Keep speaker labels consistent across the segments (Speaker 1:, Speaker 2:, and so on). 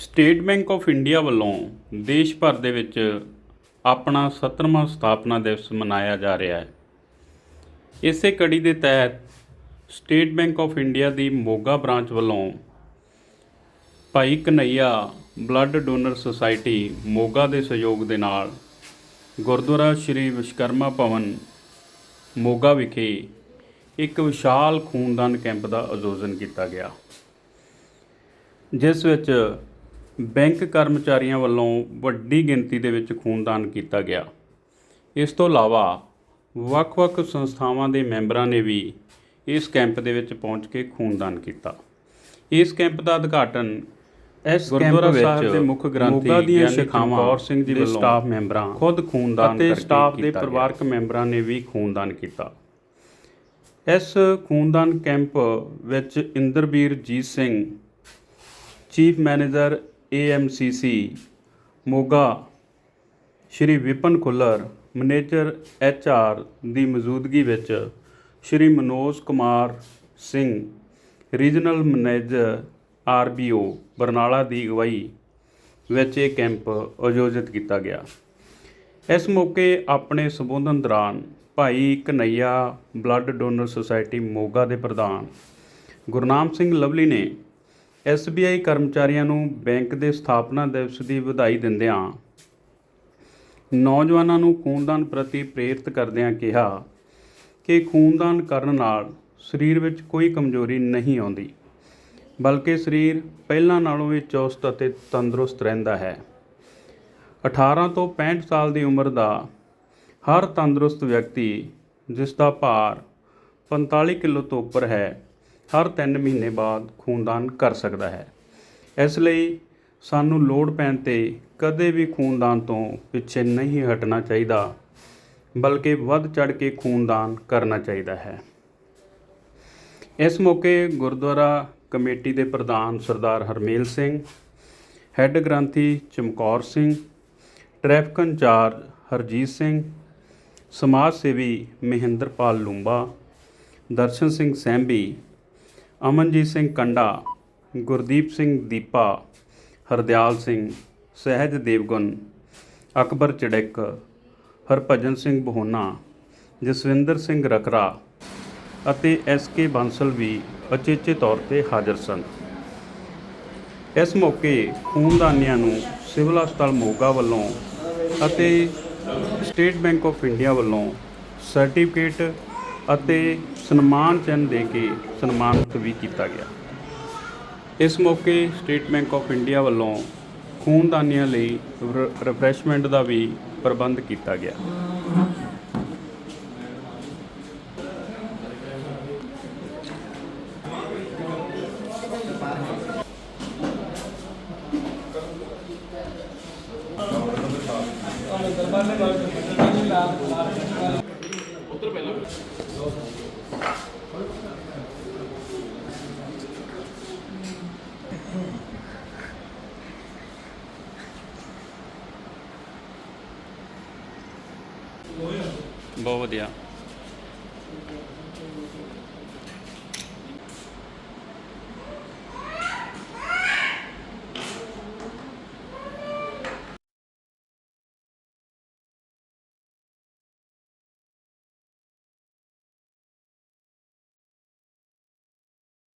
Speaker 1: State bank of India ਵੱਲੋਂ ਦੇਸ਼ ਭਰ ਦੇ ਵਿੱਚ ਆਪਣਾ 17ਵਾਂ ਸਥਾਪਨਾ ਦਿਵਸ ਮਨਾਇਆ ਜਾ ਰਿਹਾ ਹੈ। ਇਸੇ ਕੜੀ ਦੇ ਤਹਿਤ ਸਟੇਟ ਬੈਂਕ ਆਫ ਇੰਡੀਆ ਦੀ ਮੋਗਾ ਬ੍ਰਾਂਚ ਵੱਲੋਂ Bhai Kanhaiya blood donor society Moga ਦੇ ਸਹਿਯੋਗ ਦੇ ਨਾਲ ਗੁਰਦੁਆਰਾ ਸ਼੍ਰੀ ਵਿਸ਼ਕਰਮਾ ਭਵਨ ਮੋਗਾ ਵਿਖੇ ਇੱਕ ਵਿਸ਼ਾਲ ਖੂਨਦਾਨ ਕੈਂਪ ਦਾ ਆਯੋਜਨ ਕੀਤਾ ਗਿਆ। ਜਿਸ ਵਿੱਚ ਬੈਂਕ ਕਰਮਚਾਰੀਆਂ ਵੱਲੋਂ ਵੱਡੀ ਗਿਣਤੀ ਦੇ ਵਿੱਚ ਖੂਨਦਾਨ ਕੀਤਾ ਗਿਆ। ਇਸ ਤੋਂ ਇਲਾਵਾ ਵੱਖ-ਵੱਖ ਸੰਸਥਾਵਾਂ ਦੇ ਮੈਂਬਰਾਂ ਨੇ ਵੀ ਇਸ ਕੈਂਪ ਦੇ ਵਿੱਚ ਪਹੁੰਚ ਕੇ ਖੂਨਦਾਨ ਕੀਤਾ। ਇਸ ਕੈਂਪ ਦਾ ਉਦਘਾਟਨ ਇਸ ਗੁਰਦੁਆਰਾ ਸਾਹਿਬ ਦੇ ਮੁੱਖ ਗ੍ਰੰਥੀ
Speaker 2: ਦੀਆਂ ਸ਼ਿਖਾਵਾਂ
Speaker 1: ਚਮਕੌਰ ਸਿੰਘ ਜੀ
Speaker 2: ਦੇ
Speaker 1: ਵੱਲੋਂ
Speaker 2: ਸਟਾਫ ਮੈਂਬਰਾਂ
Speaker 1: ਖੁਦ ਖੂਨਦਾਨ
Speaker 2: ਅਤੇ
Speaker 1: ਕਰਕੇ
Speaker 2: ਸਟਾਫ ਦੇ। ਪਰਿਵਾਰਕ
Speaker 1: ਮੈਂਬਰਾਂ ਨੇ ਵੀ ਖੂਨਦਾਨ ਕੀਤਾ। ਇਸ ਖੂਨਦਾਨ ਕੈਂਪ ਵਿੱਚ Inderbir Jit Singh chief manager AMCC, Moga, Shri Vipan Khullar, manager HR ਦੀ ਮੌਜੂਦਗੀ ਵਿੱਚ Shri Manoj Kumar Singh, regional manager RBO Barnala ਦੀ ਅਗਵਾਈ ਵਿੱਚ ਇਹ ਕੈਂਪ ਆਯੋਜਿਤ ਕੀਤਾ ਗਿਆ। ਇਸ ਮੌਕੇ ਆਪਣੇ ਸੰਬੋਧਨ ਦੌਰਾਨ ਭਾਈ Kanhaiya blood donor society Moga ਦੇ ਪ੍ਰਧਾਨ ਗੁਰਨਾਮ ਸਿੰਘ ਲਵਲੀ ਨੇ SBI ਕਰਮਚਾਰੀਆਂ ਨੂੰ ਬੈਂਕ ਦੇ ਸਥਾਪਨਾ ਦਿਵਸ ਦੀ ਵਧਾਈ ਦਿੰਦਿਆਂ ਨੌਜਵਾਨਾਂ ਨੂੰ ਖੂਨਦਾਨ ਪ੍ਰਤੀ ਪ੍ਰੇਰਿਤ ਕਰਦਿਆਂ ਕਿਹਾ ਕਿ ਖੂਨਦਾਨ ਕਰਨ ਨਾਲ ਸਰੀਰ ਵਿੱਚ ਕੋਈ ਕਮਜ਼ੋਰੀ ਨਹੀਂ ਆਉਂਦੀ, ਬਲਕਿ ਸਰੀਰ ਪਹਿਲਾਂ ਨਾਲੋਂ ਵੀ ਚੁਸਤ ਅਤੇ ਤੰਦਰੁਸਤ ਰਹਿੰਦਾ ਹੈ। 18 ਤੋਂ 65 ਸਾਲ ਦੀ ਉਮਰ ਦਾ ਹਰ ਤੰਦਰੁਸਤ ਵਿਅਕਤੀ ਜਿਸ ਦਾ ਭਾਰ 45 ਕਿਲੋ ਤੋਂ ਉੱਪਰ ਹੈ ਹਰ 3 ਮਹੀਨੇ ਬਾਅਦ ਖੂਨਦਾਨ ਕਰ ਸਕਦਾ ਹੈ। ਇਸ ਲਈ ਸਾਨੂੰ ਲੋੜ ਪੈਣ ਤੇ ਕਦੇ ਵੀ ਖੂਨਦਾਨ ਤੋਂ ਪਿੱਛੇ ਨਹੀਂ ਹਟਣਾ ਚਾਹੀਦਾ, ਬਲਕਿ ਵੱਧ ਚੜ ਕੇ ਖੂਨਦਾਨ ਕਰਨਾ ਚਾਹੀਦਾ ਹੈ। ਇਸ ਮੌਕੇ ਗੁਰਦੁਆਰਾ ਕਮੇਟੀ ਦੇ ਪ੍ਰਧਾਨ ਸਰਦਾਰ ਹਰਮੇਲ ਸਿੰਘ, ਹੈੱਡ ਗ੍ਰੰਥੀ ਚਮਕੌਰ ਸਿੰਘ, ਟ੍ਰੈਫਿਕ ਇੰਚਾਰਜ ਹਰਜੀਤ ਸਿੰਘ, ਸਮਾਜ ਸੇਵੀ ਮਹਿੰਦਰਪਾਲ ਲੂੰਬਾ, ਦਰਸ਼ਨ ਸਿੰਘ ਸੈਂਬੀ ਅਮਨਜੀਤ ਸਿੰਘ ਕੰਡਾ, ਗੁਰਦੀਪ ਸਿੰਘ ਦੀਪਾ, ਹਰਦਿਆਲ ਸਿੰਘ, ਸਹਿਜ ਦੇਵਗਨ ਅਕਬਰ ਚੜਿੱਕ, ਹਰਭਜਨ ਸਿੰਘ ਬਹੋਨਾ, ਜਸਵਿੰਦਰ ਸਿੰਘ ਰਕਰਾ ਅਤੇ ਐਸ ਕੇ ਬਾਂਸਲ ਵੀ ਅਚੇਚੇ ਤੌਰ ਤੇ ਹਾਜ਼ਰ ਸਨ। ਇਸ ਮੌਕੇ ਖੂਨਦਾਨੀਆਂ ਨੂੰ ਸਿਵਲ ਹਸਪਤਾਲ ਮੋਗਾ ਵੱਲੋਂ ਅਤੇ ਸਟੇਟ ਬੈਂਕ ਆਫ ਇੰਡੀਆ ਵੱਲੋਂ ਸਰਟੀਫਿਕੇਟ ਅਤੇ ਸਨਮਾਨ ਚਿੰਨ੍ਹ ਦੇ ਕੇ ਸਨਮਾਨਿਤ ਵੀ ਕੀਤਾ ਗਿਆ। ਇਸ ਮੌਕੇ ਸਟੇਟ ਬੈਂਕ ਆਫ ਇੰਡੀਆ ਵੱਲੋਂ ਖੂਨਦਾਨੀਆਂ ਲਈ ਰਿਫਰੈਸ਼ਮੈਂਟ ਦਾ ਵੀ ਪ੍ਰਬੰਧ ਕੀਤਾ ਗਿਆ। ਬਹੁਤ ਵਧੀਆ।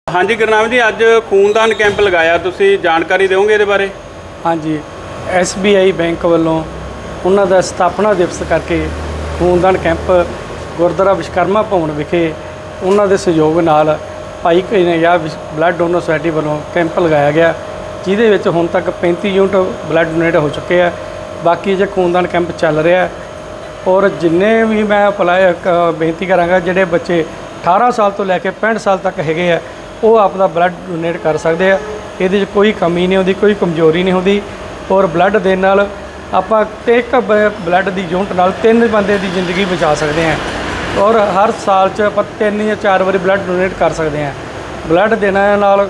Speaker 1: ਹਾਂਜੀ ਗੁਰਨਾਮ ਜੀ, ਅੱਜ ਖੂਨਦਾਨ ਕੈਂਪ ਲਗਾਇਆ। ਤੁਸੀਂ ਜਾਣਕਾਰੀ ਦਿਓਗੇ ਇਹਦੇ ਬਾਰੇ?
Speaker 3: ਹਾਂਜੀ। SBI ਬੈਂਕ ਵੱਲੋਂ ਉਹਨਾਂ ਦਾ ਸਥਾਪਨਾ ਦਿਵਸ ਕਰਕੇ ਖੂਨਦਾਨ ਕੈਂਪ ਗੁਰਦੁਆਰਾ ਵਿਸ਼ਕਰਮਾ ਭਵਨ ਵਿਖੇ ਉਹਨਾਂ ਦੇ ਸਹਿਯੋਗ ਨਾਲ ਭਾਈ ਕਨਈਆ ਵਿਸ਼- ਬਲੱਡ ਡੋਨਰ ਸੁਸਾਇਟੀ ਵੱਲੋਂ ਕੈਂਪ ਲਗਾਇਆ ਗਿਆ, ਜਿਹਦੇ ਵਿੱਚ ਹੁਣ ਤੱਕ 35 ਯੂਨਿਟ ਬਲੱਡ ਡੋਨੇਟ ਹੋ ਚੁੱਕੇ ਆ। ਬਾਕੀ ਜੇ ਖੂਨਦਾਨ ਕੈਂਪ ਚੱਲ ਰਿਹਾ ਔਰ ਜਿੰਨੇ ਵੀ ਮੈਂ ਅਪਲਾਈ ਕ- ਬੇਨਤੀ ਕਰਾਂਗਾ, ਜਿਹੜੇ ਬੱਚੇ 18 ਸਾਲ ਤੋਂ ਲੈ ਕੇ 65 ਸਾਲ ਤੱਕ ਹੈਗੇ ਆ, ਉਹ ਆਪਦਾ ਬਲੱਡ ਡੋਨੇਟ ਕਰ ਸਕਦੇ ਆ। ਇਹਦੇ 'ਚ ਕੋਈ ਕਮੀ ਨਹੀਂ ਹੁੰਦੀ ਕੋਈ ਕਮਜ਼ੋਰੀ ਨਹੀਂ ਹੁੰਦੀ ਔਰ ਬਲੱਡ ਦੇਣ ਨਾਲ ਆਪਾਂ ਇੱਕ ਬ- ਬਲੱਡ ਦੀ ਯੂਨਿਟ ਨਾਲ ਤਿੰਨ ਬੰਦੇ ਦੀ ਜ਼ਿੰਦਗੀ ਬਚਾ ਸਕਦੇ ਹਾਂ। ਔਰ ਹਰ ਸਾਲ 'ਚ ਆਪਾਂ ਤਿੰਨ ਜਾਂ ਚਾਰ ਵਾਰੀ ਬਲੱਡ ਡੋਨੇਟ ਕਰ ਸਕਦੇ ਹਾਂ। ਬਲੱਡ ਦੇਣ ਨਾਲ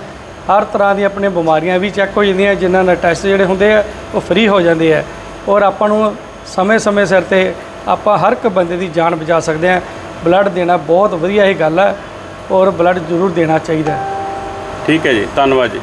Speaker 3: ਹਰ ਤਰ੍ਹਾਂ ਦੀਆਂ ਆਪਣੀਆਂ ਬਿਮਾਰੀਆਂ ਵੀ ਚੈੱਕ ਹੋ ਜਾਂਦੀਆਂ, ਜਿਨ੍ਹਾਂ ਨਾਲ ਟੈਸਟ ਜਿਹੜੇ ਹੁੰਦੇ ਆ, ਉਹ ਫ੍ਰੀ ਹੋ ਜਾਂਦੇ ਆ। ਔਰ ਆਪਾਂ ਨੂੰ ਸਮੇਂ-ਸਮੇਂ ਸਿਰ ਤੇ ਆਪਾਂ ਹਰ ਇੱਕ ਬੰਦੇ ਦੀ ਜਾਨ ਬਚਾ ਸਕਦੇ ਹਾਂ। ਬਲੱਡ ਦੇਣਾ ਬਹੁਤ ਵਧੀਆ ਇਹ ਗੱਲ ਹੈ ਔਰ ਬਲੱਡ ਜ਼ਰੂਰ ਦੇਣਾ ਚਾਹੀਦਾ।
Speaker 1: ਠੀਕ ਹੈ ਜੀ, ਧੰਨਵਾਦ ਜੀ।